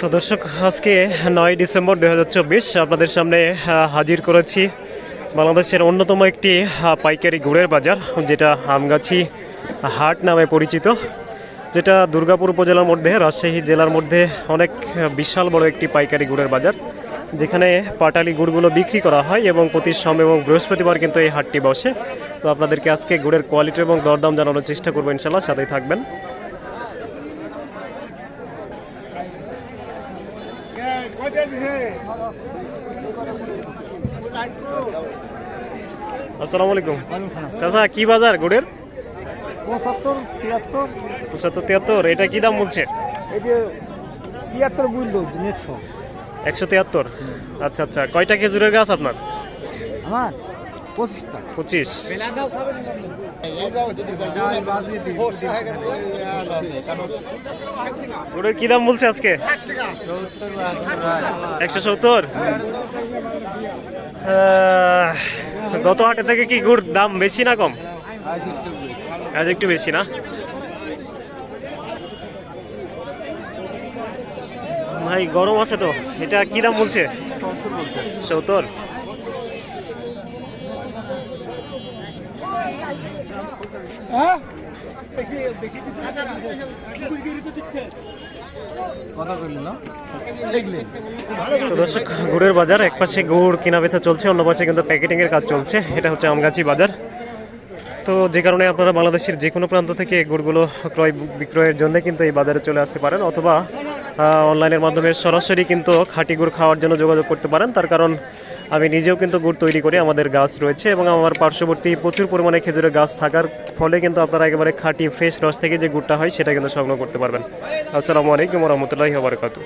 তো দর্শক, আজকে নয় ডিসেম্বর দু হাজার চব্বিশ, আপনাদের সামনে হাজির করেছি বাংলাদেশের অন্যতম একটি পাইকারি গুড়ের বাজার, যেটা আমগাছি হাট নামে পরিচিত, যেটা দুর্গাপুর উপজেলার মধ্যে, রাজশাহী জেলার মধ্যে অনেক বিশাল বড় একটি পাইকারি গুড়ের বাজার, যেখানে পাটালি গুড়গুলো বিক্রি করা হয় এবং প্রতি সম এবং বৃহস্পতিবার কিন্তু এই হাটটি বসে। তো আপনাদেরকে আজকে গুড়ের কোয়ালিটি এবং দরদাম জানানোর চেষ্টা করব ইনশাল্লাহ সাথেই থাকবেন। আসসালামু আলাইকুম। চাচা, কি বাজার গুড়ের পঁচাত্তর তিয়াত্তর পঁচাত্তর, তিয়াত্তর, এটা কি দাম বলছে? একশো তিয়াত্তর। আচ্ছা আচ্ছা কয়টা খেজুরের গাছ আপনার? আমার? পঁচিশটা পঁচিশ। গুড়ের কি দাম বলছে আজকে? একশো সত্তর? গত হাটে থেকে কি গুড় দাম বেশি না কম? আজ একটু বেশি না? ভাই, গরম আছে তো। এটা কি দাম বলছে। সত্তর? তো দর্শক গুড়ের বাজার এক পাশে গুড় কেনা বেচা চলছে অন্য পাশে কিন্তু প্যাকেটিং এর কাজ চলছে। এটা হচ্ছে আমগাছি বাজার। তো যে কারণে আপনারা বাংলাদেশের যে কোনো প্রান্ত থেকে গুড়গুলো ক্রয় বিক্রয়ের জন্য কিন্তু এই বাজারে চলে আসতে পারেন অথবা অনলাইনের মাধ্যমে সরাসরি কিন্তু খাঁটি গুড় খাওয়ার জন্য যোগাযোগ করতে পারেন। তার কারণ আমি নিজেও কিন্তু গুড় তৈরি করি আমাদের গাছ রয়েছে এবং আমার পার্শ্ববর্তী প্রচুর পরিমাণে খেজুরের গাছ থাকার ফলে কিন্তু আপনারা একেবারে খাঁটি ফ্রেশ রস থেকে যে গুড়টা হয় সেটা কিন্তু সংগ্রহ করতে পারবেন। আসসালামু আলাইকুম রহমতুল্লাহি বারকাতু